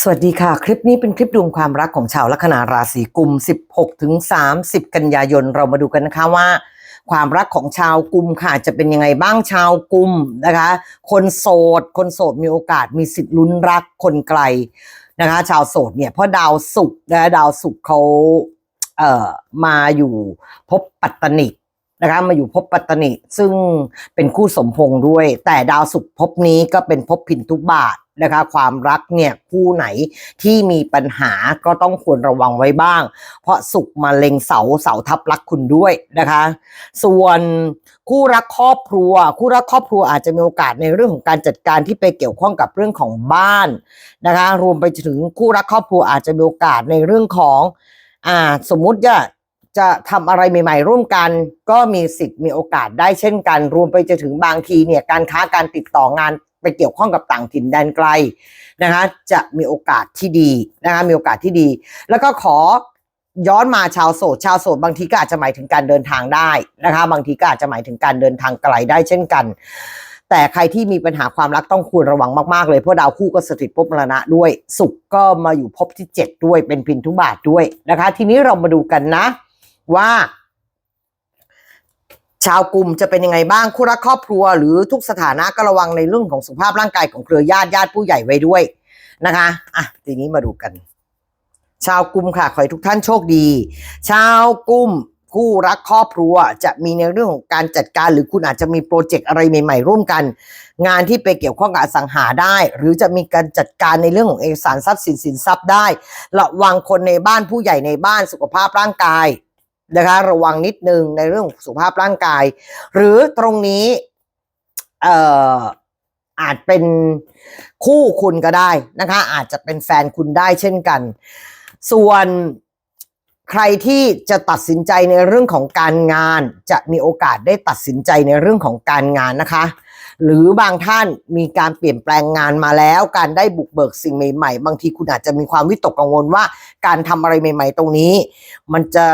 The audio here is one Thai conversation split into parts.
สวัสดีค่ะ คลิปนี้เป็นคลิปดวงความรักของชาวลัคนาราศีกุม 16ถึง30 กันยายนเรามาดูกันนะคะว่า ความรักของชาวกุมค่ะจะเป็นยังไงบ้างชาวกุมนะคะ คนโสด คนโสดมีโอกาสมีสิทธิ์ลุ้นรักคนไกลนะคะ ชาวโสดเนี่ยเพราะดาวศุกร์นะดาวศุกร์เขาเอ่อมาอยู่ภพปัตตนินะคะมาอยู่ภพปัตตนิซึ่งเป็นคู่สมพงษ์ด้วย แต่ดาวศุกร์ภพนี้ก็เป็นภพพินทุบาท นะคะความรักเนี่ยคู่ไหนที่มีปัญหาก็ต้องควรระวังไว้บ้าง เพราะศุกมาเล็งเสาเสาทับรักคุณด้วยนะคะ ส่วนคู่รักครอบครัว คู่รักครอบครัวอาจจะมีโอกาสในเรื่องของการจัดการที่ไปเกี่ยวข้องกับเรื่องของบ้านนะคะ รวมไปถึงคู่รักครอบครัวอาจจะมีโอกาสในเรื่องของอ่าสมมุติจะจะทำอะไรใหม่ ๆ ร่วมกันก็มีสิทธิ์มีโอกาสได้เช่นกัน รวมไปจนถึงบางทีเนี่ยการค้าการติดต่องาน ไปเกี่ยวข้องกับต่างถิ่นแดนไกลนะคะจะมีโอกาสที่ดีนะคะมีโอกาสที่ดี แล้วก็ขอย้อนมาชาวโสดชาวโสดบางทีก็อาจจะหมายถึงการเดินทางได้นะคะ บางทีก็อาจจะหมายถึงการเดินทางไกลได้เช่นกัน แต่ใครที่มีปัญหาความรักต้องควรระวังมากๆเลยเพราะดาวคู่ก็สถิตภพมรณะด้วย สุขก็มาอยู่ภพที่ 7 ด้วยเป็นพินทุบาทด้วยนะคะ ทีนี้เรามาดูกันนะว่า ชาวกลุ่มจะเป็นยังไงบ้างคู่รักครอบครัว หรือทุกสถานะก็ระวังในเรื่องของสุขภาพร่างกายของเครือญาติญาติผู้ใหญ่ไว้ด้วยนะคะอะทีนี้มาดูกัน ชาวกลุ่มค่ะขอให้ทุกท่านโชคดี ชาวกลุ่มคู่รักครอบครัวจะมีในเรื่องของการจัดการ หรือคุณอาจจะมีโปรเจกต์อะไรใหม่ๆ ร่วมกัน งานที่ไปเกี่ยวข้องกับอสังหาได้ หรือจะมีการจัดการในเรื่องของเอกสารทรัพย์สินสินทรัพย์ได้ ระวังคนในบ้านผู้ใหญ่ในบ้านสุขภาพร่างกาย นะคะระวังนิดนึงในเรื่องของสุขภาพร่างกาย หรือตรงนี้เอ่ออาจเป็นคู่คุณก็ได้นะคะ อาจจะเป็นแฟนคุณได้เช่นกัน ส่วนใครที่จะตัดสินใจในเรื่องของการงาน จะมีโอกาสได้ตัดสินใจในเรื่องของการงานนะคะ หรือบางท่านมีการเปลี่ยนแปลงงานมาแล้ว การได้บุกเบิกสิ่งใหม่ ๆ บางทีคุณอาจจะมีความวิตกกังวลว่า การทำอะไรใหม่ ๆ ตรงนี้ มันจะ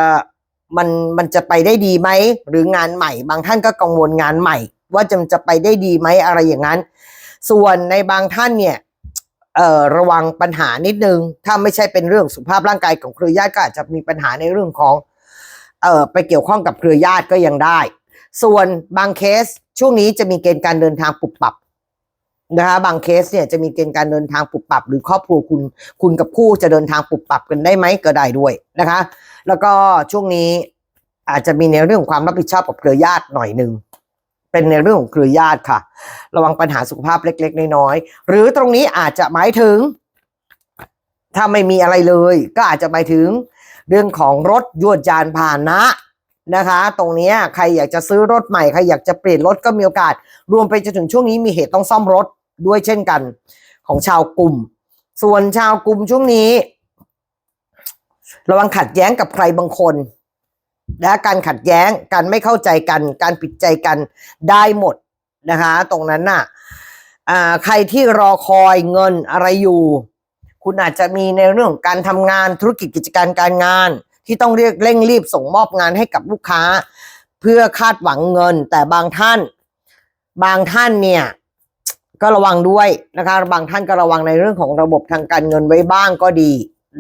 มันมันจะไปได้ดีไหมหรืองานใหม่ บางท่านก็กังวลงานใหม่ ว่าจะจะไปได้ดีไหมอะไรอย่างนั้น ส่วนในบางท่านเนี่ยเอ่อระวังปัญหานิดนึง ถ้าไม่ใช่เป็นเรื่องสุขภาพร่างกายของเครือญาติก็อาจจะมีปัญหาในเรื่องของเอ่อไปเกี่ยวข้องกับเครือญาติก็ยังได้ ส่วนบางเคสช่วงนี้จะมีเกณฑ์การเดินทางปรับปรับนะคะบางเคสเนี่ยจะมีเกณฑ์การเดินทางปรับปรับ หรือครอบครัวคุณคุณกับคู่จะเดินทางปรับปรับกันได้ไหมก็ได้ด้วยนะคะ แล้วก็ช่วงนี้อาจจะมีในเรื่องของความรับผิดชอบกับเครือญาติหน่อยหนึ่งเป็นในเรื่องของเครือญาติค่ะ ระวังปัญหาสุขภาพเล็ก ๆ น้อยๆหรือตรงนี้อาจจะหมายถึง ถ้าไม่มีอะไรเลย ก็อาจจะหมายถึง เรื่องของรถยวดยานพาหนะนะคะ ตรงนี้ใครอยากจะซื้อรถใหม่ใครอยากจะเปลี่ยนรถก็มีโอกาส รวมไปจนถึงช่วงนี้มีเหตุต้องซ่อมรถด้วยเช่นกัน ของชาวกลุ่ม ส่วนชาวกลุ่มช่วงนี้ ระวังขัดแย้งกับใครบางคนและการขัดแย้งการไม่เข้าใจกัน การผิดใจกันได้หมดนะคะ ตรงนั้นน่ะใครที่รอคอยเงินอะไรอยู่ คุณอาจจะมีในเรื่องของการทำงานธุรกิจกิจการการงาน ที่ต้องเรียกเร่งรีบส่งมอบงานให้กับลูกค้า เพื่อคาดหวังเงิน แต่บางท่าน บางท่านเนี่ยก็ระวังด้วยนะคะ บางท่านก็ระวังในเรื่องของระบบทางการเงินไว้บ้างก็ดี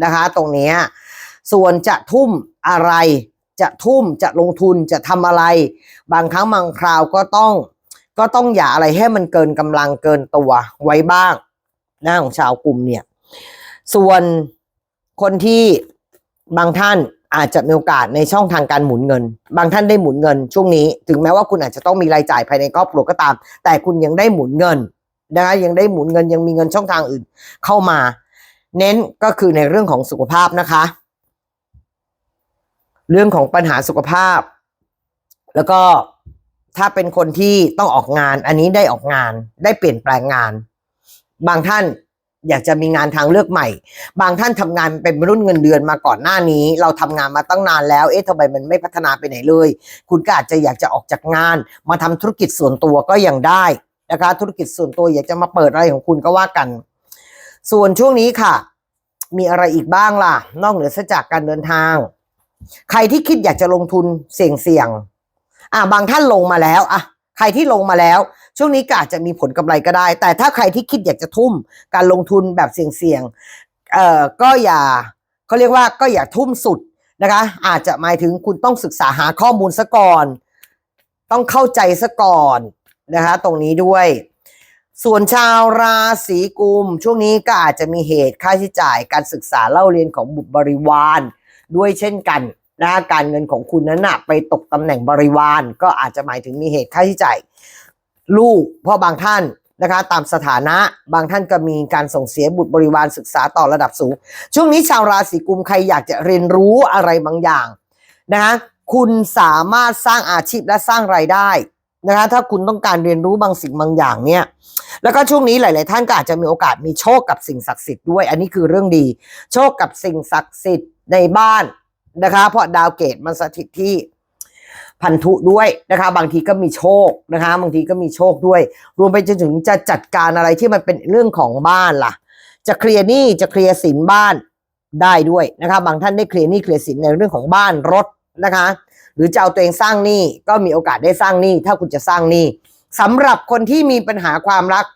นะคะ ตรงนี้ ส่วนจะทุ่มอะไรจะทุ่มจะลงทุนจะทำอะไร บางครั้งบางคราวก็ต้อง ก็ต้องอย่าอะไรให้มันเกินกำลังเกินตัวไว้บ้างนะของชาวกลุ่มเนี่ย ส่วนคนที่บางท่านอาจจะมีโอกาสในช่องทางการหมุนเงิน บางท่านได้หมุนเงินช่วงนี้ ถึงแม้ว่าคุณอาจจะต้องมีรายจ่ายภายในครอบครัวก็ตาม แต่คุณยังได้หมุนเงินนะคะยังได้หมุนเงินยังมีเงินช่องทางอื่น เข้ามา เน้นก็คือในเรื่องของสุขภาพนะคะ เรื่องของปัญหาสุขภาพ แล้วก็ถ้าเป็นคนที่ต้องออกงาน อันนี้ได้ออกงาน ได้เปลี่ยนแปลงงาน บางท่านอยากจะมีงานทางเลือกใหม่ บางท่านทำงานเป็นรุ่นเงินเดือนมาก่อนหน้านี้ เราทำงานมาตั้งนานแล้ว เอ๊ะทำไมมันไม่พัฒนาไปไหนเลย คุณก็อาจจะอยากจะออกจากงาน มาทำธุรกิจส่วนตัวก็ยังได้นะคะ ธุรกิจส่วนตัวอยากจะมาเปิดอะไรของคุณก็ว่ากัน ส่วนช่วงนี้ค่ะ มีอะไรอีกบ้างล่ะ นอกเหนือจากการเดินทาง ใครที่คิดอยากจะลงทุนเสี่ยงเสี่ยงๆอะบางท่านลงมาแล้วอะใครที่ลงมาแล้ว ช่วงนี้ก็อาจจะมีผลกำไรก็ได้ แต่ถ้าใครที่คิดอยากจะทุ่มการลงทุนแบบเสี่ยงเอ่อก็อย่าเขาเรียกว่าก็อย่าทุ่มสุดนะคะ อาจจะหมายถึงคุณต้องศึกษาหาข้อมูลซะก่อน ต้องเข้าใจซะก่อนนะคะ ตรงนี้ด้วย ส่วนชาวราศีกุม ช่วงนี้ก็อาจจะมีเหตุค่าใช้จ่ายการศึกษาเล่าเรียนของบุตรบริวาร ด้วยเช่นกันนะคะการเงินของคุณนั้นนะไปตกตำแหน่งบริวาร ก็อาจจะหมายถึงมีเหตุค่าใช้จ่ายลูกเพราะบางท่านนะคะตามสถานะบางท่านก็มีการส่งเสียบุตรบริวารศึกษาต่อระดับสูง ช่วงนี้ชาวราศีกุมใครอยากจะเรียนรู้อะไรบางอย่างนะคะคุณสามารถสร้างอาชีพและสร้างรายได้นะคะถ้าคุณต้องการเรียนรู้บางสิ่งบางอย่างเนี่ยแล้วก็ช่วงนี้หลาย ๆ ท่านก็อาจจะมีโอกาสมีโชคกับสิ่งศักดิ์สิทธิ์ด้วย อันนี้คือเรื่องดี โชคกับสิ่งศักดิ์สิทธิ์ ในบ้านนะคะ เพราะดาวเกตมันสถิตที่พันธุด้วยนะคะ บางทีก็มีโชคนะคะ บางทีก็มีโชคด้วย รวมไปจนถึงจะจัดการอะไรที่มันเป็นเรื่องของบ้านล่ะ จะเคลียร์หนี้จะเคลียร์สินบ้านได้ด้วยนะคะ บางท่านได้เคลียร์หนี้เคลียร์สินในเรื่องของบ้านรถนะคะ หรือจะเอาตัวเองสร้างหนี้ก็มีโอกาสได้สร้างหนี้ถ้าคุณจะสร้างหนี้สำหรับคนที่มีปัญหาความรัก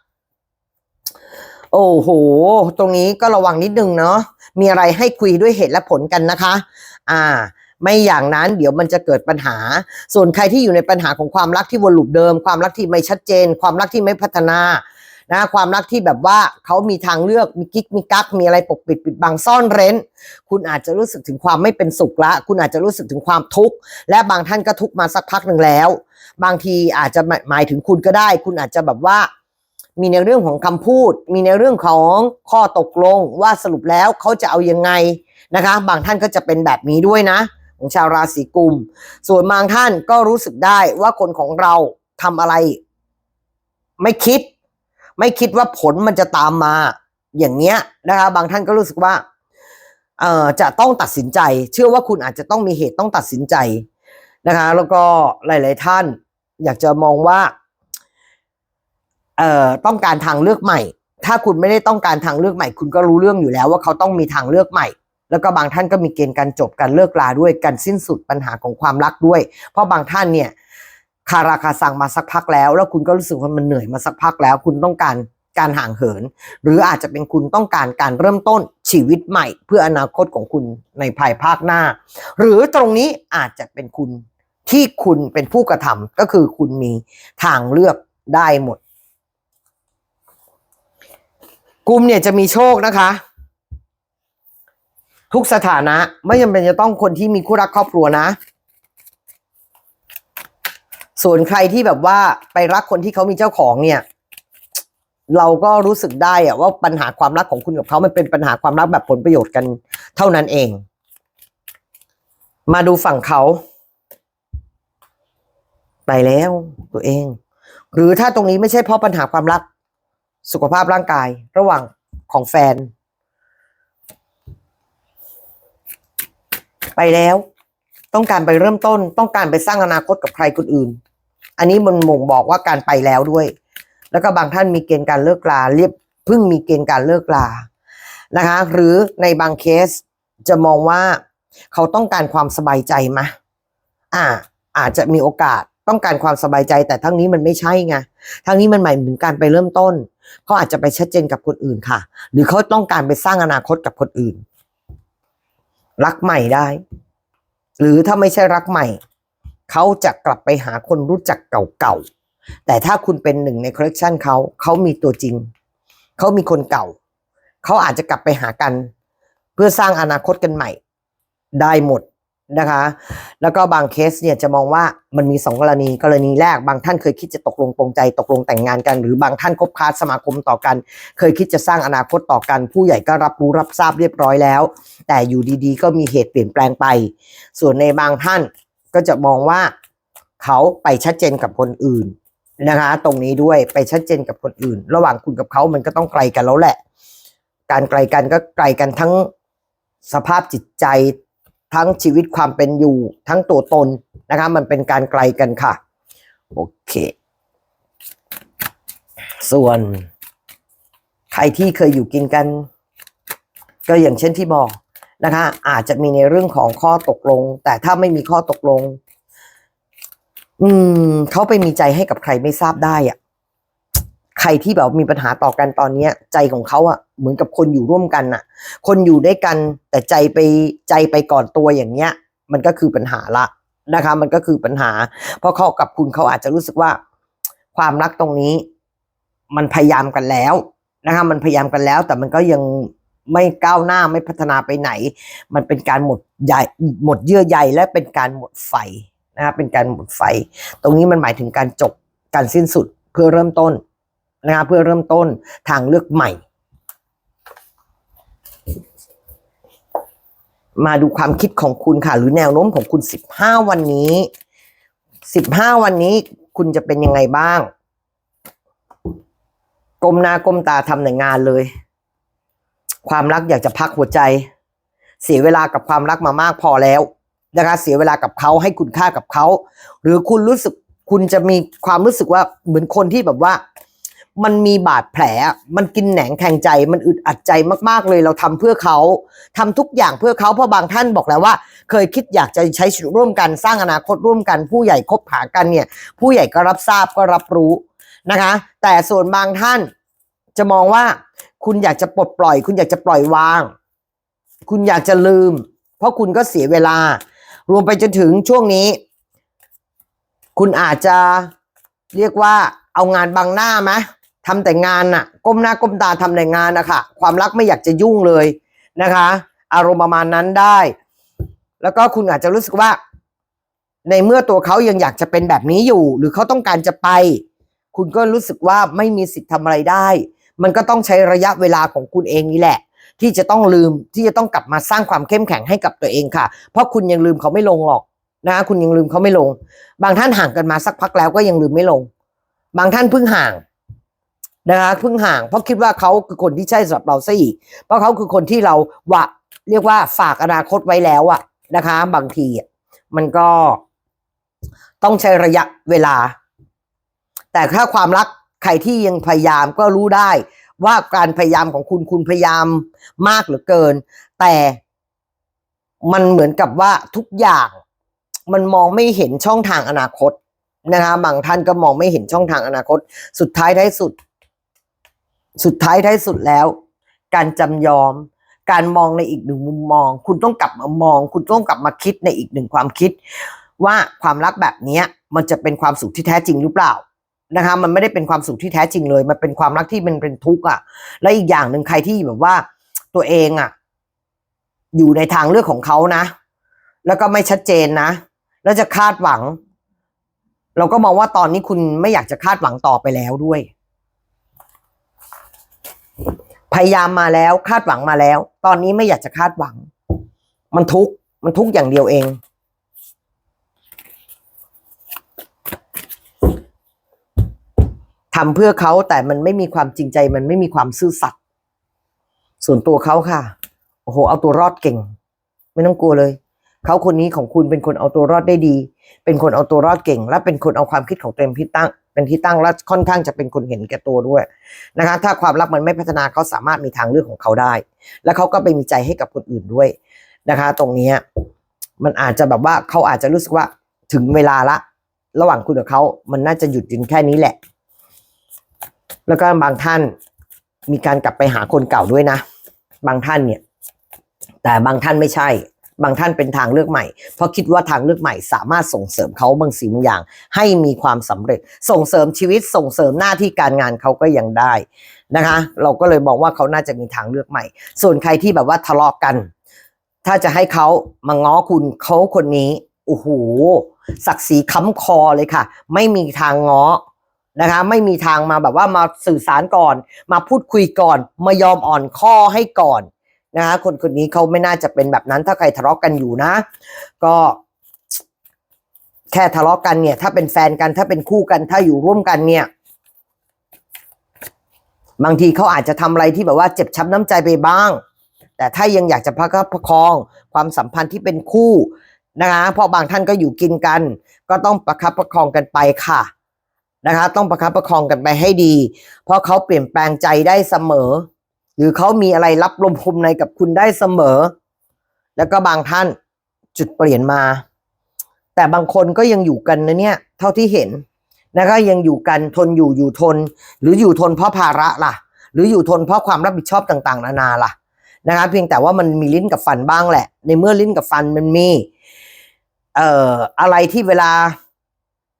โอ้โห ตรงนี้ก็ระวังนิดนึงเนาะ มีอะไรให้คุยด้วยเหตุและผลกันนะคะ อ่า ไม่อย่างนั้นเดี๋ยวมันจะเกิดปัญหา ส่วนใครที่อยู่ในปัญหาของความรักที่วนลูปเดิม ความรักที่ไม่ชัดเจน ความรักที่ไม่พัฒนานะความรักที่แบบว่าเขามีทางเลือกมีกิ๊กมีกักมีอะไรปกปิดปิดบังซ่อนเร้น คุณอาจจะรู้สึกถึงความไม่เป็นสุขละ คุณอาจจะรู้สึกถึงความทุกข์และบางท่านก็ทุกข์มาสักพักหนึ่งแล้ว บางทีอาจจะหมายหมายถึงคุณก็ได้ คุณอาจจะแบบว่า มีในเรื่องของคำพูด มีในเรื่องของข้อตกลงว่าสรุปแล้วเขาจะเอายังไงนะคะ บางท่านก็จะเป็นแบบนี้ด้วยนะ ของชาวราศีกุม ส่วนบางท่านก็รู้สึกได้ว่าคนของเราทำอะไร ไม่คิด ไม่คิดว่าผลมันจะตามมาอย่างเงี้ยนะคะ บางท่านก็รู้สึกว่าเอ่อจะต้องตัดสินใจ เชื่อว่าคุณอาจจะต้องมีเหตุต้องตัดสินใจนะคะ แล้วก็หลาย ๆ ท่าน อยากจะมองว่า เอ่อต้องการทางเลือกใหม่ ถ้าคุณไม่ได้ต้องการทางเลือกใหม่ คุณก็รู้เรื่องอยู่แล้วว่าเขาต้องมีทางเลือกใหม่ แล้วก็บางท่านก็มีเกณฑ์การจบการเลิกลาด้วยการสิ้นสุดปัญหาของความรักด้วย เพราะบางท่านเนี่ยคาราคาสั่งมาสักพักแล้ว แล้วคุณก็รู้สึกว่ามันเหนื่อยมาสักพักแล้ว คุณต้องการการห่างเหิน หรืออาจจะเป็นคุณต้องการการเริ่มต้นชีวิตใหม่ เพื่ออนาคตของคุณในภายภาคหน้า หรือตรงนี้อาจจะเป็นคุณที่คุณเป็นผู้กระทำก็คือคุณมีทางเลือกได้หมด กุมเนี่ยจะมีโชคนะคะ ทุกสถานะไม่จำเป็นจะต้องคนที่มีคู่รักครอบครัวนะ ส่วนใครที่แบบว่าไปรักคนที่เขามีเจ้าของเนี่ย เราก็รู้สึกได้อะว่าปัญหาความรักของคุณกับเขามันเป็นปัญหาความรักแบบผลประโยชน์กันเท่านั้นเอง มาดูฝั่งเขาไปแล้วตัวเอง หรือถ้าตรงนี้ไม่ใช่เพราะปัญหาความรัก สุขภาพร่างกายระหว่างของแฟน ไปแล้ว ต้องการไปเริ่มต้น ต้องการไปสร้างอนาคตกับใครคนอื่น อันนี้มันบ่งบอกว่าการไปแล้วด้วย แล้วก็บางท่านมีเกณฑ์การเลิกลาเรียบเพิ่งมีเกณฑ์การเลิกลานะคะ หรือในบางเคสจะมองว่าเขาต้องการความสบายใจไหมอ่า อาจจะมีโอกาสต้องการความสบายใจ แต่ทั้งนี้มันไม่ใช่ไงทั้งนี้มันหมายถึงการไปเริ่มต้น เขาอาจจะไปชัดเจนกับคนอื่นค่ะ หรือเขาต้องการไปสร้างอนาคตกับคนอื่น รักใหม่ได้ หรือถ้าไม่ใช่รักใหม่ เขาจะกลับไปหาคนรู้จักเก่าๆ แต่ถ้าคุณเป็นหนึ่งในคอลเลกชันเขาเขามีตัวจริง เขามีคนเก่า เขาอาจจะกลับไปหากัน เพื่อสร้างอนาคตกันใหม่ ได้หมด นะคะ แล้วก็บางเคสเนี่ยจะมองว่ามันมีสองกรณี กรณีแรกบางท่านเคยคิดจะตกลงปรงใจ ตกลงแต่งงานกัน หรือบางท่านคบค้าสมาคมต่อกัน เคยคิดจะสร้างอนาคตต่อกัน ผู้ใหญ่ก็รับรู้รับทราบเรียบร้อยแล้ว แต่อยู่ดีๆ ก็มีเหตุเปลี่ยนแปลงไป ส่วนในบางท่านก็จะมองว่าเขาไปชัดเจนกับคนอื่นนะคะ ตรงนี้ด้วยไปชัดเจนกับคนอื่น ระหว่างคุณกับเขามันก็ต้องไกลกันแล้วแหละ การไกลกันก็ไกลกันทั้งสภาพจิตใจ ทั้งชีวิตความเป็นอยู่ ทั้งตัวตนนะคะมันเป็นการไกลกันค่ะ โอเค ส่วน ใครที่เคยอยู่กินกัน ก็อย่างเช่นที่บอกนะคะ อาจจะมีในเรื่องของข้อตกลง แต่ถ้าไม่มีข้อตกลง อืมเขาไปมีใจให้กับใครไม่ทราบได้อะใครที่แบบมีปัญหาต่อกันตอนเนี้ย ใจของเขาอะ เหมือนกับคนอยู่ร่วมกันน่ะ คนอยู่ด้วยกันแต่ใจไปใจไปก่อนตัวอย่างเงี้ย มันก็คือปัญหาละนะคะ มันก็คือปัญหา เพราะเขากับคุณเขาอาจจะรู้สึกว่า ความรักตรงนี้ มันพยายามกันแล้วนะคะ มันพยายามกันแล้ว แต่มันก็ยังไม่ก้าวหน้าไม่พัฒนาไปไหน มันเป็นการหมดใยหมดเยื่อใยและเป็นการหมดไฟนะคะเป็นการหมดไฟ ตรงนี้มันหมายถึงการจบการสิ้นสุดเพื่อเริ่มต้นนะคะเพื่อเริ่มต้นทางเลือกใหม่ มาดูความคิดของคุณค่ะ หรือแนวโน้มของคุณสิบห้าวันนี้สิบห้าวันนี้คุณจะเป็นยังไงบ้างก้มหน้าก้มตาทำแต่งานเลย ความรักอยากจะพักหัวใจ เสียเวลากับความรักมามากพอแล้วนะคะเสียเวลากับเขาให้คุณค่ากับเขา หรือคุณรู้สึกคุณจะมีความรู้สึกว่าเหมือนคนที่แบบว่า มันมีบาดแผล มันกินแหนงแทงใจ มันอึดอัดใจมากๆเลย เราทำเพื่อเขาทำทุกอย่างเพื่อเขา เพราะบางท่านบอกแล้วว่า เคยคิดอยากจะใช้ชีวิตร่วมกัน สร้างอนาคตร่วมกัน ผู้ใหญ่คบหากันเนี่ย ผู้ใหญ่ก็รับทราบก็รับรู้นะคะ แต่ส่วนบางท่านจะมองว่า คุณอยากจะปลดปล่อย คุณอยากจะปล่อยวาง คุณอยากจะลืม เพราะคุณก็เสียเวลา รวมไปจนถึงช่วงนี้ คุณอาจจะเรียกว่าเอางานบังหน้าไหม ทำแต่งานน่ะ ก้มหน้าก้มตาทำแต่งานนะคะความรักไม่อยากจะยุ่งเลยนะคะ อารมณ์ประมาณนั้นได้ แล้วก็คุณอาจจะรู้สึกว่า ในเมื่อตัวเขายังอยากจะเป็นแบบนี้อยู่ หรือเขาต้องการจะไป คุณก็รู้สึกว่าไม่มีสิทธิ์ทำอะไรได้ มันก็ต้องใช้ระยะเวลาของคุณเองนี่แหละ ที่จะต้องลืมที่จะต้องกลับมาสร้างความเข้มแข็งให้กับตัวเองค่ะ เพราะคุณยังลืมเขาไม่ลงหรอกนะคะคุณยังลืมเขาไม่ลง บางท่านห่างกันมาสักพักแล้วก็ยังลืมไม่ลง บางท่านเพิ่งห่าง นะคะเพิ่งห่างเพราะคิดว่าเขาคือคนที่ใช่สำหรับเราซะอีก เพราะเขาคือคนที่เราวะเรียกว่าฝากอนาคตไว้แล้วอะนะคะ บางทีมันก็ต้องใช้ระยะเวลา แต่ถ้าความรักใครที่ยังพยายามก็รู้ได้ ว่าการพยายามของคุณคุณพยายามมากเหลือเกิน แต่มันเหมือนกับว่าทุกอย่างมันมองไม่เห็นช่องทางอนาคตนะคะบางท่านก็มองไม่เห็นช่องทางอนาคต สุดท้ายท้ายสุด สุดท้ายท้ายสุดแล้ว การจำยอม การมองในอีกหนึ่งมุมมอง คุณต้องกลับมามอง คุณต้องกลับมาคิดในอีกหนึ่งความคิด ว่าความรักแบบนี้มันจะเป็นความสุขที่แท้จริงหรือเปล่านะคะมันไม่ได้เป็นความสุขที่แท้จริงเลย มันเป็นความรักที่มันเป็นทุกข์อะ และอีกอย่างหนึ่งใครที่แบบว่าตัวเองอะ อยู่ในทางเลือกของเขานะ แล้วก็ไม่ชัดเจนนะ แล้วจะคาดหวัง เราก็มองว่าตอนนี้คุณไม่อยากจะคาดหวังต่อไปแล้วด้วย พยายามมาแล้วคาดหวังมาแล้ว ตอนนี้ไม่อยากจะคาดหวัง มันทุกข์มันทุกข์อย่างเดียวเอง ทำเพื่อเขาแต่มันไม่มีความจริงใจ มันไม่มีความซื่อสัตย์ส่วนตัวเขาค่ะ โอ้โห เอาตัวรอดเก่ง ไม่ต้องกลัวเลย เขาคนนี้ของคุณเป็นคนเอาตัวรอดได้ดี เป็นคนเอาตัวรอดเก่ง และเป็นคนเอาความคิดของตัวเองที่ตั้ง เป็นที่ตั้งและค่อนข้างจะเป็นคนเห็นแก่ตัวด้วยนะคะถ้าความรักมันไม่พัฒนาเขาสามารถมีทางเลือกของเขาได้ และเขาก็ไปมีใจให้กับคนอื่นด้วยนะคะ ตรงนี้มันอาจจะแบบว่าเขาอาจจะรู้สึกว่าถึงเวลาละ ระหว่างคุณกับเขามันน่าจะหยุดยืนแค่นี้แหละ แล้วก็บางท่านมีการกลับไปหาคนเก่าด้วยนะ บางท่านเนี่ย แต่บางท่านไม่ใช่ บางท่านเป็นทางเลือกใหม่ เพราะคิดว่าทางเลือกใหม่สามารถส่งเสริมเขาบางสิ่งบางอย่าง ให้มีความสำเร็จ ส่งเสริมชีวิตส่งเสริมหน้าที่การงานเขาก็ยังได้นะคะ เราก็เลยมองว่าเขาน่าจะมีทางเลือกใหม่ ส่วนใครที่แบบว่าทะเลาะกัน ถ้าจะให้เขามาง้อคุณเขาคนนี้โอ้โหศักดิ์ศรีค้ำคอเลยค่ะ ไม่มีทางง้อนะคะไม่มีทางมาแบบว่ามาสื่อสารก่อน มาพูดคุยก่อน มายอมอ่อนข้อให้ก่อน นะคะคนคนนี้เขาไม่น่าจะเป็นแบบนั้นถ้าใครทะเลาะกันอยู่นะ ก็แค่ทะเลาะกันเนี่ย ถ้าเป็นแฟนกันถ้าเป็นคู่กัน ถ้าอยู่ร่วมกันเนี่ย บางทีเขาอาจจะทำอะไรที่แบบว่าเจ็บช้ำน้ำใจไปบ้าง แต่ถ้ายังอยากจะประคับประคองความสัมพันธ์ที่เป็นคู่นะคะเพราะบางท่านก็อยู่กินกัน ก็ต้องประคับประคองกันไปค่ะนะคะ ต้องประคับประคองกันไปให้ดี เพราะเขาเปลี่ยนแปลงใจได้เสมอ หรือเขามีอะไรรับลมคมในกับคุณได้เสมอ แล้วก็บางท่านจุดเปลี่ยนมา แต่บางคนก็ยังอยู่กันนะเนี่ย เท่าที่เห็นนะคะยังอยู่กันทนอยู่อยู่ทน หรืออยู่ทนเพราะภาระล่ะ หรืออยู่ทนเพราะความรับผิดชอบต่างๆ นานาล่ะนะคะเพียงแต่ว่ามันมีลิ้นกับฟันบ้างแหละ ในเมื่อลิ้นกับฟันมันมีเอ่ออะไรที่เวลา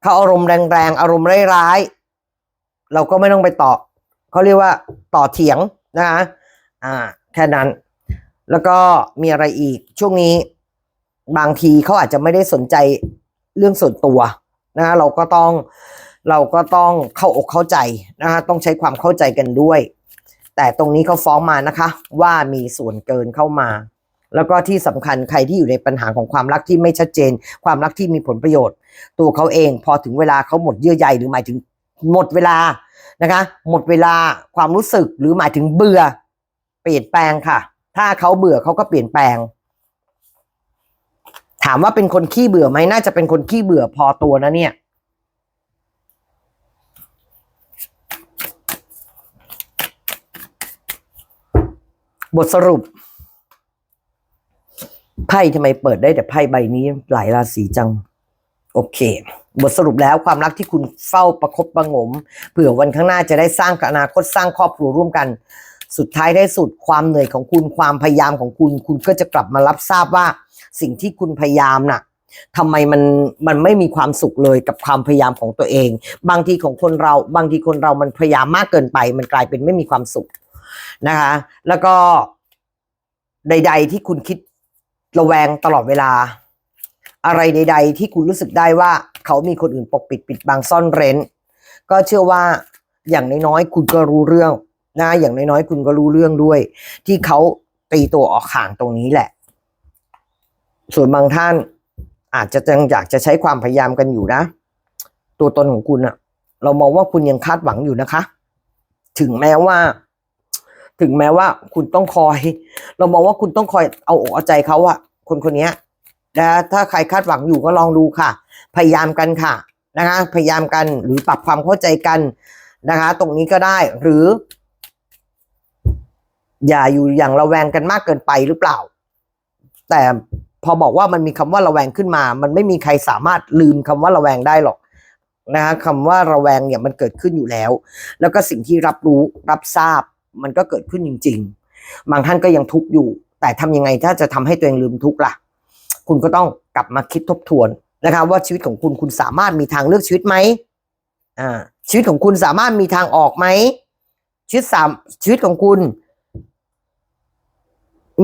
เขาอารมณ์แรงๆอารมณ์ร้ายๆเราก็ไม่ต้องไปต่อเขาเรียกว่าต่อเถียง นะคะอ่าแค่นั้น แล้วก็มีอะไรอีกช่วงนี้บางทีเขาอาจจะไม่ได้สนใจเรื่องส่วนตัวนะเราก็ต้องเราก็ต้องเข้าอกเข้าใจนะคะต้องใช้ความเข้าใจกันด้วย แต่ตรงนี้เขาฟ้องมานะคะ ว่ามีส่วนเกินเข้ามา แล้วก็ที่สำคัญใครที่อยู่ในปัญหาของความรักที่ไม่ชัดเจน ความรักที่มีผลประโยชน์ ตัวเขาเองพอถึงเวลาเขาหมดเยื่อใยหรือหมายถึงหมดเวลา นะคะ หมดเวลาความรู้สึกหรือหมายถึงเบื่อ เปลี่ยนแปลงค่ะ ถ้าเขาเบื่อเขาก็เปลี่ยนแปลง ถามว่าเป็นคนขี้เบื่อไหมน่าจะเป็นคนขี้เบื่อพอตัวนะเนี่ยบทสรุป ไพ่ทำไมเปิดได้แต่ไพ่ใบนี้หลายราศีจัง โอเค บทสรุปแล้วความรักที่คุณเฝ้าประคบประงมเผื่อวันข้างหน้าจะได้สร้างอนาคตสร้างครอบครัวร่วมกัน สุดท้ายได้สุดความเหนื่อยของคุณความพยายามของคุณ คุณก็จะกลับมารับทราบว่า สิ่งที่คุณพยายามน่ะทำไมมันมันไม่มีความสุขเลยกับความพยายามของตัวเอง บางทีของคนเราบางทีคนเรามันพยายามมากเกินไป มันกลายเป็นไม่มีความสุขนะคะ แล้วก็ใด ๆ ที่คุณคิดระแวงตลอดเวลา อะไรใด ๆ ที่คุณรู้สึกได้ว่าเขามีคนอื่นปกปิดปิดบังซ่อนเร้น ก็เชื่อว่าอย่างน้อยๆคุณก็รู้เรื่องนะอย่างน้อยๆคุณก็รู้เรื่องด้วย ที่เขาตีตัวออกห่างตรงนี้แหละ ส่วนบางท่าน อาจจะยังอยากจะใช้ความพยายามกันอยู่นะ ตัวตนของคุณอะเรามองว่าคุณยังคาดหวังอยู่นะคะ ถึงแม้ว่า ถึงแม้ว่าคุณต้องคอย เรามองว่าคุณต้องคอยเอาอกเอาใจเขาอะคนคนนี้ นะถ้าใครคาดหวังอยู่ก็ลองดูค่ะ พยายามกันค่ะนะคะพยายามกันหรือปรับความเข้าใจกันนะคะ ตรงนี้ก็ได้หรือ อย่าอยู่อย่างระแวงกันมากเกินไปหรือเปล่า แต่พอบอกว่ามันมีคำว่าระแวงขึ้นมา มันไม่มีใครสามารถลืมคำว่าระแวงได้หรอกนะคะคำว่าระแวงเนี่ยมันเกิดขึ้นอยู่แล้ว แล้วก็สิ่งที่รับรู้รับทราบ มันก็เกิดขึ้นจริง ๆ บางท่านก็ยังทุกข์อยู่ แต่ทำยังไงถ้าจะทำให้ตัวเองลืมทุกข์ล่ะ คุณก็ต้องกลับมาคิดทบทวนนะคะว่าชีวิตของคุณคุณสามารถมีทางเลือกชีวิตไหมอ่าชีวิตของคุณสามารถมีทางออกไหมชีวิตสามชีวิตของคุณ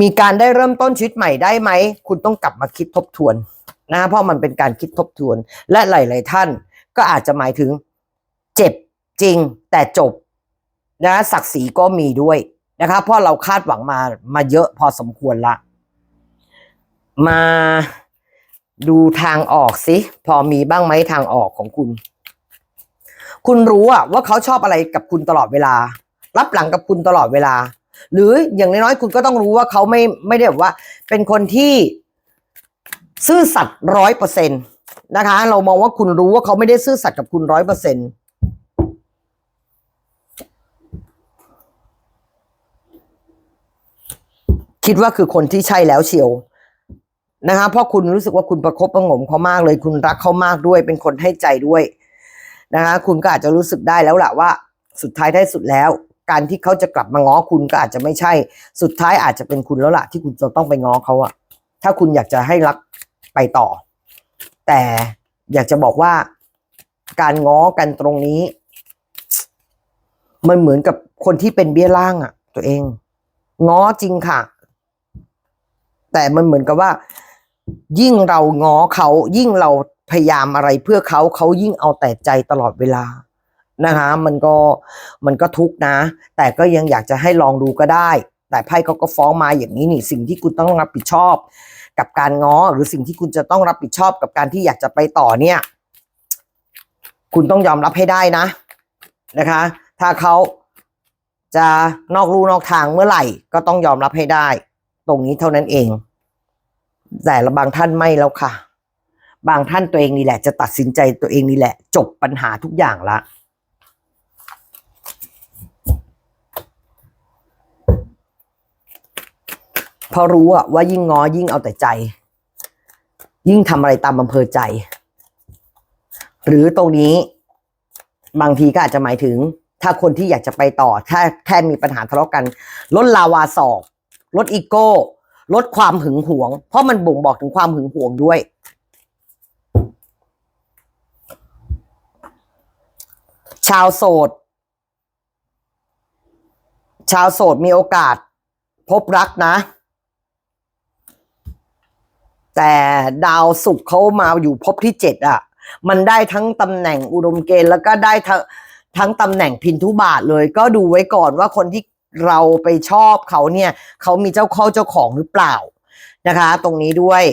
มีการได้เริ่มต้นชีวิตใหม่ได้ไหม คุณต้องกลับมาคิดทบทวนนะเพราะมันเป็นการคิดทบทวน และหลาย ๆ ท่านก็อาจจะหมายถึง เจ็บจริงแต่จบนะศักดิ์ศรีก็มีด้วยนะคะเพราะเราคาดหวังมามาเยอะพอสมควรละ มาดูทางออกสิพอมีบ้างไหมทางออกของคุณ คุณรู้อะว่าเขาชอบอะไรกับคุณตลอดเวลา รับหลังกับคุณตลอดเวลา หรืออย่างน้อยๆคุณก็ต้องรู้ว่าเขาไม่ไม่ได้แบบว่า เป็นคนที่ซื่อสัตย์ร้อยเปอร์เซ็นตนะคะ เรามองว่าคุณรู้ว่าเขาไม่ได้ซื่อสัตย์กับคุณร้อยเปอร์เซ็นตคิดว่าคือคนที่ใช่แล้วเชียว นะคะเพราะคุณรู้สึกว่าคุณประคบประงมเขามากเลย คุณรักเขามากด้วย เป็นคนให้ใจด้วยนะคะคุณก็อาจจะรู้สึกได้แล้วล่ะว่า สุดท้ายท้สุดแล้ว การที่เขาจะกลับมาง้อคุณก็อาจจะไม่ใช่ สุดท้ายอาจจะเป็นคุณแล้วล่ะที่คุณจะต้องไปง้อเขาอะถ้าคุณอยากจะให้รักไปต่อ แต่อยากจะบอกว่าการง้อกันตรงนี้ มันเหมือนกับคนที่เป็นเบี้ยล่างอะตัวเอง ง้อจริงค่ะ แต่มันเหมือนกับว่า ยิ่งเราง้อเขายิ่งเราพยายามอะไรเพื่อเขาเขายิ่งเอาแต่ใจตลอดเวลานะคะมันก็มันก็ทุกนะ แต่ก็ยังอยากจะให้ลองดูก็ได้ แต่ไพ่เขาก็ฟ้องมาอย่างนี้นี่สิ่งที่คุณต้องรับผิดชอบ กับการง้อหรือสิ่งที่คุณจะต้องรับผิดชอบกับการที่อยากจะไปต่อเนี่ย คุณต้องยอมรับให้ได้นะนะคะ ถ้าเขาจะนอกลู่นอกทางเมื่อไหร่ ก็ต้องยอมรับให้ได้ ตรงนี้เท่านั้นเอง แต่ละบางท่านไม่แล้วค่ะ บางท่านตัวเองนี่แหละ จะตัดสินใจตัวเองนี่แหละ จบปัญหาทุกอย่างละเพราะรู้อะว่ายิ่งง้อยิ่งเอาแต่ใจ ยิ่งทำอะไรตามอำเภอใจ หรือตรงนี้บางทีก็อาจจะหมายถึง ถ้าคนที่อยากจะไปต่อ ถ้าแค่มีปัญหาทะเลาะกัน ลดลาวาศอกลดอีโก้ ลดความหึงหวง เพราะมันบ่งบอกถึงความหึงหวงด้วย ชาวโสด ชาวโสดมีโอกาส พบรักนะ แต่ดาวศุกร์เขามาอยู่ภพที่เจ็ดอะ มันได้ทั้งตำแหน่งอุดมเกณฑ์แล้วก็ได้ทั้งทั้งตำแหน่งพินทุบาทเลย ก็ดูไว้ก่อนว่าคนที่ เราไปชอบเขาเนี่ยเขามีเจ้าข้าเจ้าของหรือเปล่านะคะ ตรงนี้ด้วย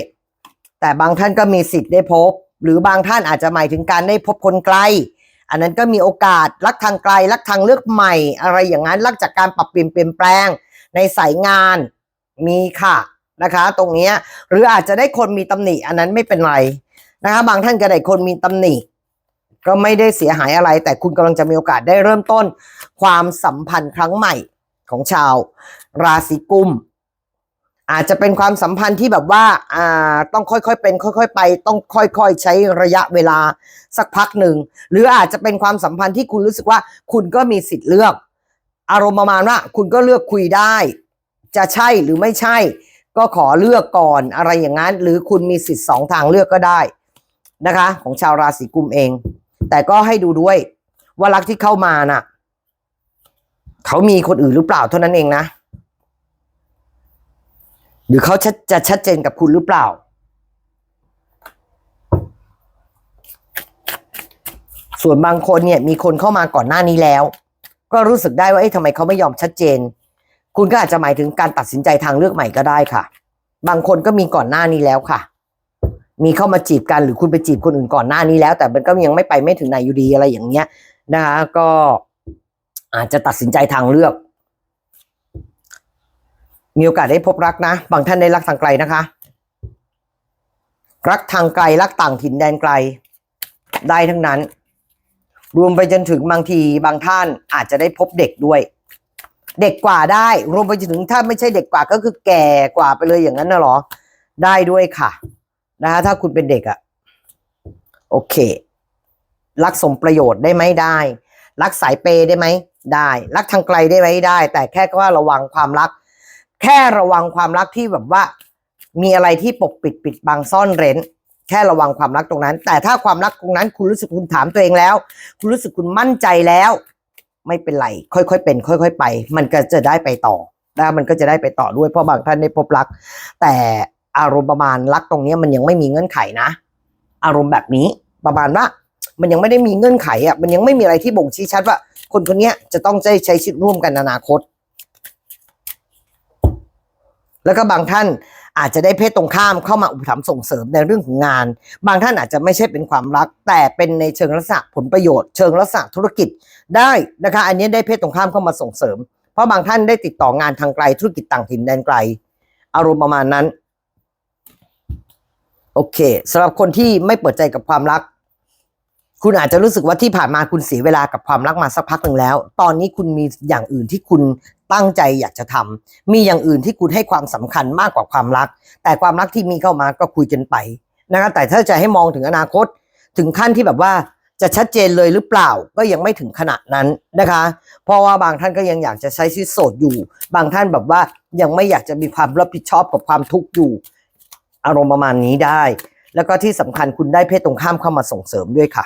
แต่บางท่านก็มีสิทธิ์ได้พบ หรือบางท่านอาจจะหมายถึงการได้พบคนไกล อันนั้นก็มีโอกาสรักทางไกลรักทางเลือกใหม่ อะไรอย่างนั้นรักจากการปรับเปลี่ยนเปลี่ยนแปลง ในสายงานมีค่ะนะคะ ตรงนี้หรืออาจจะได้คนมีตำหนิ อันนั้นไม่เป็นไรนะคะ บางท่านก็ได้คนมีตำหนิก็ไม่ได้เสียหายอะไร แต่คุณกำลังจะมีโอกาสได้เริ่มต้นความสัมพันธ์ครั้งใหม่ ของชาว ราศีกุม อาจจะเป็นความสัมพันธ์ที่แบบว่าอ่าต้องค่อยๆเป็น ค่อยๆ ไป ต้องค่อยๆ ใช้ระยะเวลาสักพักหนึ่ง หรืออาจจะเป็นความสัมพันธ์ที่คุณรู้สึกว่าคุณก็มีสิทธิ์เลือก อารมณ์ประมาณว่าคุณก็เลือกคุยได้ จะใช่หรือไม่ใช่ ก็ขอเลือกก่อนอะไรอย่างนั้น หรือคุณมีสิทธิ์สองทางเลือกก็ได้นะคะ ของชาวราศีกุมเอง แต่ก็ให้ดูด้วยว่ารักที่เข้ามาน่ะ เขามีคนอื่นหรือเปล่าเท่านั้นเองนะ หรือเขาชัดจะชัดเจนกับคุณหรือเปล่า ส่วนบางคนเนี่ยมีคนเข้ามาก่อนหน้านี้แล้ว ก็รู้สึกได้ว่าเอ๊ะทำไมเขาไม่ยอมชัดเจน คุณก็อาจจะหมายถึงการตัดสินใจทางเลือกใหม่ก็ได้ค่ะ บางคนก็มีก่อนหน้านี้แล้วค่ะ มีเข้ามาจีบกันหรือคุณไปจีบคนอื่นก่อนหน้านี้แล้ว แต่มันก็ยังไม่ไปไม่ถึงไหนอยู่ดีอะไรอย่างเงี้ยนะคะก็ อาจจะตัดสินใจทางเลือก มีโอกาสได้พบรักนะ บางท่านได้รักทางไกลนะคะ รักทางไกลรักต่างถิ่นแดนไกล ได้ทั้งนั้น รวมไปจนถึงบางทีบางท่านอาจจะได้พบเด็กด้วย เด็กกว่าได้ รวมไปจนถึงถ้าไม่ใช่เด็กกว่าก็คือแก่กว่าไปเลยอย่างนั้นนะหรอ ได้ด้วยค่ะนะคะถ้าคุณเป็นเด็กอะโอเค รักสมประโยชน์ได้ไหมได้ รักสายเปย์ได้ไหม ได้ รักทางไกลได้ไหมได้ แต่แค่ก็ว่าระวังความรัก แค่ระวังความรักที่แบบว่า มีอะไรที่ปกปิดปิดบังซ่อนเร้น แค่ระวังความรักตรงนั้น แต่ถ้าความรักตรงนั้น คุณรู้สึกคุณถามตัวเองแล้ว คุณรู้สึกคุณมั่นใจแล้ว ไม่เป็นไร ค่อยๆเป็น ค่อย ๆ ไป มันก็จะได้ไปต่อนะมันก็จะได้ไปต่อด้วยเพราะบางท่านได้พบรัก แต่อารมณ์ประมาณรักตรงนี้มันยังไม่มีเงื่อนไขนะ อารมณ์แบบนี้ประมาณว่า มันยังไม่ได้มีเงื่อนไขอะมันยังไม่มีอะไรที่บ่งชี้ชัดว่า คนคนนี้จะต้องใช้ชีวิตร่วมกันในอนาคต แล้วก็บางท่านอาจจะได้เพศตรงข้ามเข้ามาอุปถัมภ์ส่งเสริมในเรื่องของงาน บางท่านอาจจะไม่ใช่เป็นความรัก แต่เป็นในเชิงลักษณะผลประโยชน์ เชิงลักษณะธุรกิจได้นะคะ อันนี้ได้เพศตรงข้ามเข้ามาส่งเสริม เพราะบางท่านได้ติดต่องานทางไกลธุรกิจต่างถิ่นแดนไกล อารมณ์ประมาณนั้น โอเคสำหรับคนที่ไม่เปิดใจกับความรัก คุณอาจจะรู้สึกว่าที่ผ่านมาคุณเสียเวลากับความรักมาสักพักหนึ่งแล้ว ตอนนี้คุณมีอย่างอื่นที่คุณตั้งใจอยากจะทำมีอย่างอื่นที่คุณให้ความสำคัญมากกว่าความรัก แต่ความรักที่มีเข้ามาก็คุยกันไปนะคะแต่ถ้าจะให้มองถึงอนาคต ถึงขั้นที่แบบว่าจะชัดเจนเลยหรือเปล่าก็ยังไม่ถึงขนาดนั้นนะคะ เพราะว่าบางท่านก็ยังอยากจะใช้ชีวิตโสดอยู่ บางท่านแบบว่ายังไม่อยากจะมีความรับผิดชอบกับความทุกข์อยู่ อารมณ์ประมาณนี้ได้ แล้วก็ที่สำคัญคุณได้เพศตรงข้ามเข้ามาส่งเสริมด้วยค่ะ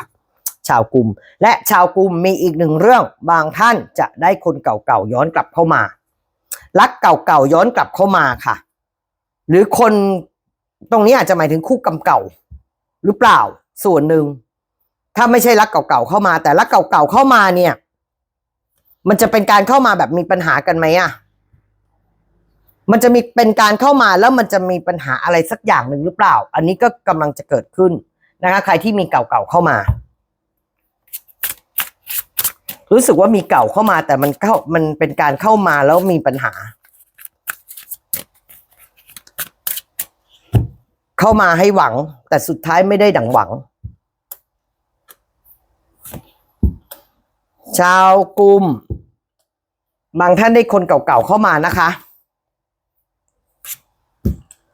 ชาวกลุ่ม และชาวกลุ่มมีอีกหนึ่งเรื่องบางท่านจะได้คนเก่าๆย้อนกลับเข้ามา รักเก่าๆย้อนกลับเข้ามาค่ะ หรือคนตรงนี้อาจจะหมายถึงคู่กรรมเก่า หรือเปล่าส่วนหนึ่งถ้าไม่ใช่รักเก่าๆเข้ามา แต่รักเก่าๆเข้ามาเนี่ย มันจะเป็นการเข้ามาแบบมีปัญหากันไหมอะมันจะมีเป็นการเข้ามาแล้วมันจะมีปัญหาอะไรสักอย่างหนึ่งหรือเปล่า อันนี้ก็กำลังจะเกิดขึ้นนะคะ ใครที่มีเก่าๆเข้ามา รู้สึกว่ามีเก่าเข้ามาแต่มันเข้ามันเป็นการเข้ามาแล้วมีปัญหา เข้ามาให้หวัง แต่สุดท้ายไม่ได้ดังหวัง ชาวกลุ่มบางท่านได้คนเก่าๆเข้ามานะคะ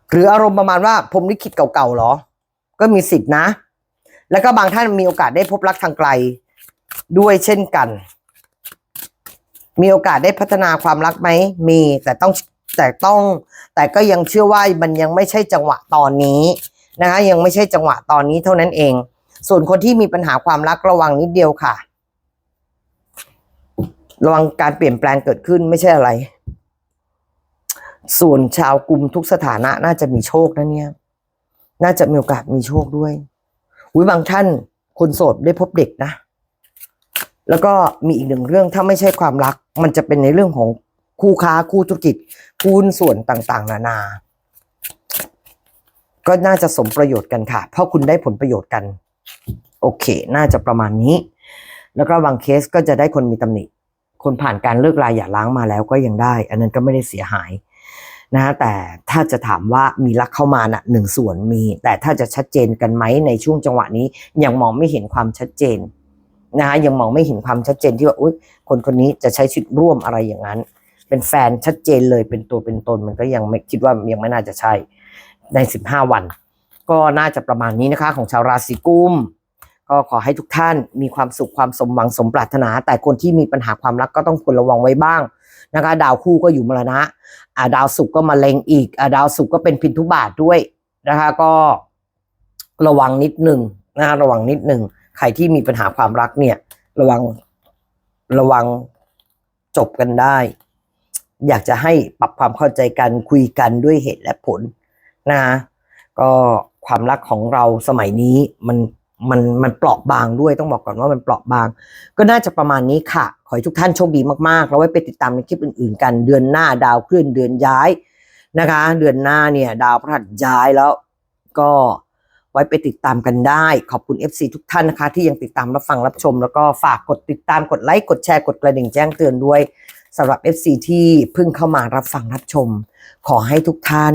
หรืออารมณ์ประมาณว่าผมลิขิตเก่าๆหรอ ก็มีสิทธินะ แล้วก็บางท่านมีโอกาสได้พบรักทางไกล ด้วยเช่นกัน มีโอกาสได้พัฒนาความรักไหม มีแต่ต้องแต่ต้อง แต่ก็ยังเชื่อว่ามันยังไม่ใช่จังหวะตอนนี้นะคะยังไม่ใช่จังหวะตอนนี้เท่านั้นเอง ส่วนคนที่มีปัญหาความรักระวังนิดเดียวค่ะ ระวังการเปลี่ยนแปลงเกิดขึ้นไม่ใช่อะไร ส่วนชาวกลุ่มทุกสถานะน่าจะมีโชคนะเนี่ย น่าจะมีโอกาสมีโชคด้วยอุ้ยบางท่านคนโสดได้พบเด็กนะ แล้วก็มีอีกหนึ่งเรื่องถ้าไม่ใช่ความรัก มันจะเป็นในเรื่องของคู่ค้าคู่ธุรกิจคู่หุ้นส่วนต่างๆ นานา ก็น่าจะสมประโยชน์กันค่ะ เพราะคุณได้ผลประโยชน์กัน โอเค น่าจะประมาณนี้ แล้วก็บางเคสก็จะได้คนมีตำหนิ คนผ่านการเลิกลาอย่าล้างมาแล้วก็ยังได้ อันนั้นก็ไม่ได้เสียหายนะฮะแต่ถ้าจะถามว่ามีรักเข้ามาน่ะหนึ่งส่วนมี แต่ถ้าจะชัดเจนกันไหมในช่วงจังหวะนี้ยังมองไม่เห็นความชัดเจน นะฮะยังมองไม่เห็นความชัดเจนที่ว่าอุ๊ยคนคนนี้จะใช้ชีวิตร่วมอะไรอย่างนั้น เป็นแฟนชัดเจนเลยเป็นตัวเป็นตนมันก็ยังไม่คิดว่ายังไม่น่าจะใช่ใน 15 วัน ก็น่าจะประมาณนี้นะคะของชาวราศีกุมก็ขอให้ทุกท่านมีความสุขความสมหวังสมปรารถนา แต่คนที่มีปัญหาความรักก็ต้องควรระวังไว้บ้างนะคะ ดาวคู่ก็อยู่มรณะอ่าดาวศุกร์ก็มาเล็งอีกอ่าดาวศุกร์ก็เป็นพินทุบาทด้วยนะคะก็ระวังนิดหนึ่งนะคะระวังนิดหนึ่ง ใครที่มีปัญหาความรักเนี่ย ระวังระวังจบกันได้ อยากจะให้ปรับความเข้าใจกันคุยกันด้วยเหตุและผลนะก็ความรักของเราสมัยนี้มันมันมันเปราะบางด้วยต้องบอกก่อนว่ามันเปราะบาง ก็น่าจะประมาณนี้ค่ะ ขอให้ทุกท่านโชคดีมากๆเราไว้ไปติดตามในคลิปอื่นๆ กัน เดือนหน้าดาวเคลื่อนเดือนย้ายนะคะ เดือนหน้าเนี่ย ดาวพฤหัสย้ายแล้วก็ ไว้ไปติดตามกันได้ ขอบคุณ FC ทุกท่านนะคะ ที่ยังติดตามรับฟังรับชม แล้วก็ฝากกดติดตามกดไลค์กดแชร์กดกระดิ่งแจ้งเตือนด้วยสำหรับ FC ที่เพิ่งเข้ามารับฟังรับชม ขอให้ทุกท่าน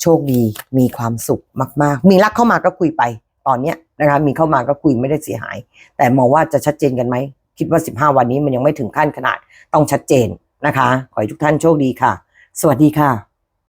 โชคดีมีความสุขมาก ๆ มีรักเข้ามาก็คุยไปตอนเนี้ยนะคะมีเข้ามาก็คุยไม่ได้เสียหาย แต่มองว่าจะชัดเจนกันไหม คิดว่า 15 วันนี้มันยังไม่ถึงขั้นขนาดต้องชัดเจนนะคะ ขอให้ทุกท่านโชคดีค่ะ สวัสดีค่ะ